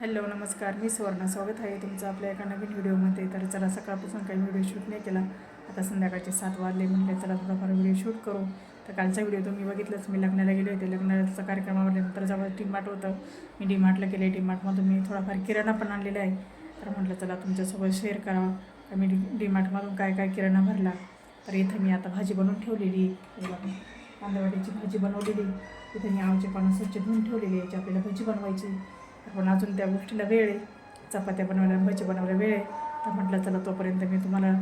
Hello नमस्कार. मी सुवर्णा. स्वागत आहे तुमचं आपल्या एका नवीन व्हिडिओमध्ये. तर चला सकाळपासून काही व्हिडिओ शूट नाही केला. आता संध्याकाळचे सात वाजले म्हटले चला थोडाफार व्हिडिओ शूट करू. तर कालचा व्हिडिओ तुम्ही बघितलंच. मी लग्नाला गेले होते. लग्नाचा कार्यक्रमामध्ये नंतर जवळ डीमार्ट होतं. मी डीमार्टला गेले डीमार्टमधून मी थोडाफार किराणा पण आणलेला आहे. तर म्हटलं चला तुमच्यासोबत शेअर करावा. तर मी डी डीमार्टमधून काय काय किराणा भरला? तर इथं मी आता भाजी बनवून ठेवलेली हे कांदावाडीची भाजी बनवलेली इथं मी आवचे पानं स्वच्छ धुवून ठेवलेली याची आपल्याला भजी बनवायची पण अजून त्या गोष्टीला वेळ आहे. चपात्या बनवायला भजी बनवायला वेळ आहे. तर म्हटलं चला तोपर्यंत मी तुम्हाला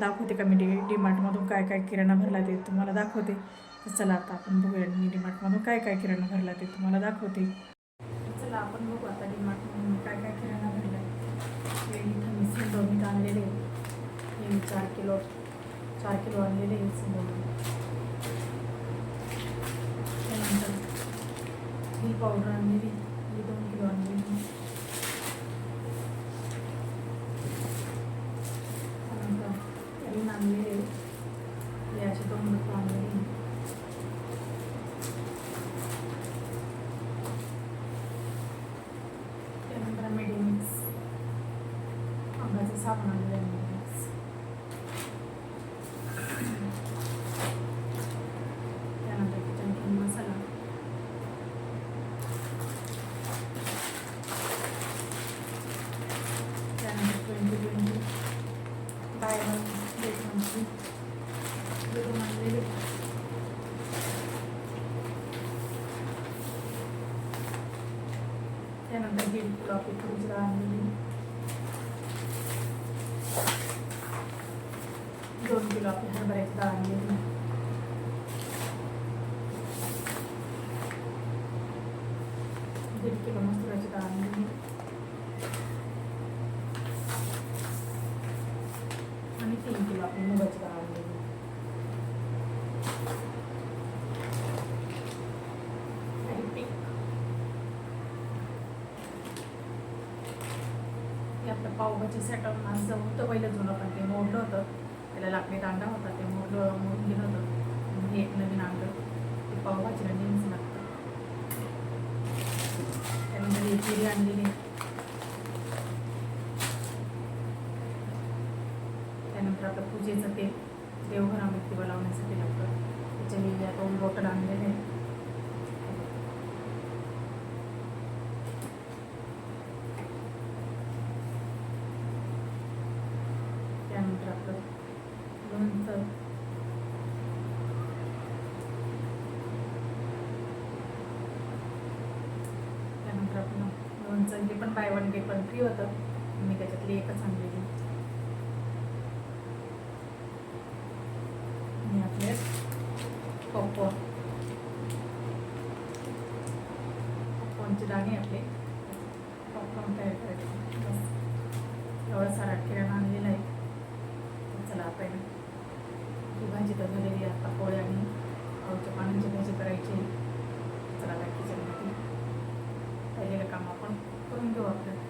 दाखवते का मी डी डीमार्टमधून काय काय किराणा भरला ते तुम्हाला दाखवते. तर चला आता आपण बघूया मी डीमार्टमधून काय काय किराणा भरला ते तुम्हाला दाखवते. चला आपण बघू आता डीमार्टमधून काय काय किराणा भरला हे इथं मी सिंधवणीत आणलेले हे मी चार किलो चार किलो आणलेले आहे सिंधवणी त्यानंतर ही पावडर आणलेली ही दोन किलो आणलेली त्यानंतर रिन आणलेले हे असे दोन डब्बे आणलेले त्यानंतर मेडिमिक्स आंब्याचं साबण आणलेलं आहे मेडिमिक्स त्यानंतर किचन किंग मसाला त्यानंतर ट्वेंटी ट्वेंटी बाय त्यानंतर दीड किलो आपली आणलेली दोन किलो आपली हरभऱ्याची डाळ आणलेली दीड किलो मसुराची डाळ आणलेली आणि तीन किलो आपली मुगाची डाळ आणलेली आपलं पावभाजी सेटअप माझं होतं पहिलं जुनं पण ते मोडलं होतं. त्याला लाकडी दांडा होता ते मोडलं मोडून गेलं होतं. हे एक नवीन आणलं ते पावभाजीला नेहमीच लागतं. त्यानंतर जिरी आणलेली त्यानंतर आपलं पूजेचं तेल देवघरामध्ये दिवा लावण्यासाठी लागतं. त्याच्या मी या दोन बॉटल आणलेले आहे त्यानंतर आपलं लोणचं. त्यानंतर आपलं लोणचं हे पण बाय वन डे पण फ्री होतं. मी त्याच्यातली एकच आणलेली आणि आपले पॉपकॉर्न पॉपकॉर्नचे आपले. पॉपकॉर्न तयार करायचे. एवढा सारा किराणा आणलेला आहे. चला आपण आहे भाजी तर झालेली आहे. पकोडे आणि आवच्या पानांची भाजी करायची चला बाकीच्या किचनमध्ये राहिलेलं काम आपण करून घेऊ आपल्याला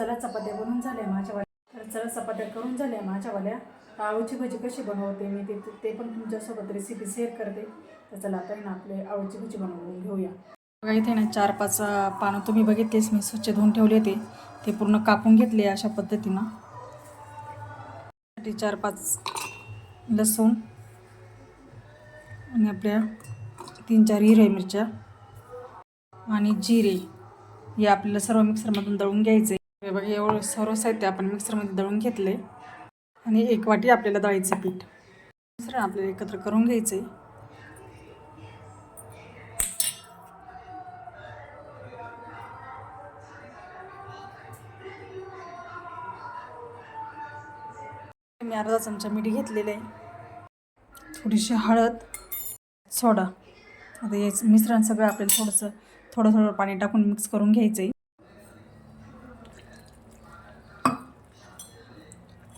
चला चपात्या बनवून झाल्या माझ्यावाल्या तर चला चपात्या करून झाल्या माझ्यावाल्या तर आळूची भाजी कशी बनवते मी ते ते पण तुमच्यासोबत रेसिपी शेअर करते. तर चला आता ना आपले आळूची भाजी बनवून घेऊया. बघा इथे ना चार पाच पानं तुम्ही बघितलेच मी स्वच्छ धुवून ठेवले होते. ते पूर्ण कापून घेतले अशा पद्धतीनं. चार पाच लसूण आणि आपल्या तीन चार हिरव्या मिरच्या आणि जिरे हे आपल्याला सर्व मिक्सरमधून दळून घ्यायचे. हे बघा एवढं सर्व साहित्य आपण मिक्सरमध्ये दळून घेतले. आणि एक वाटी आपल्याला दळायचं पीठ. मिश्रण आपल्याला एकत्र करून घ्यायचं आहे मी अर्धा चमचा मीठ घेतलेलं आहे. थोडीशी हळद सोडा. आता याचं मिश्रण सगळं आपल्याला थोडंसं थोडं थोडं पाणी टाकून मिक्स करून घ्यायचं आहे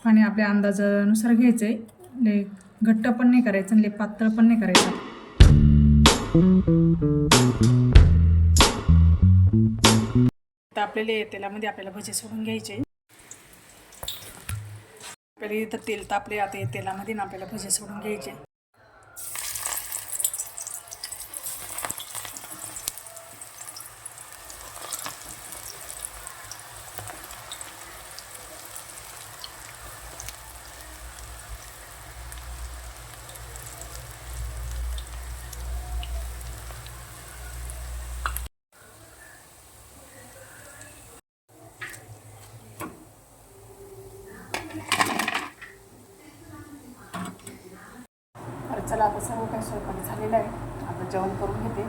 पाणी आपल्या अंदाजानुसार घ्यायचं आहे लय घट्ट पण नाही करायचं आणि लय पातळ पण नाही करायचं. तर आपल्याला तेलामध्ये आपल्याला भजे सोडून घ्यायचे. आपल्याला इथं तेल तापले आता तेलामध्ये ना आपल्याला भजे सोडून घ्यायचे. चला आता सर्व काही स्वयंपाक झालेला आहे. आता जेवण करून घेते.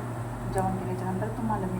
जेवण केल्याच्यानंतर तुम्हाला मी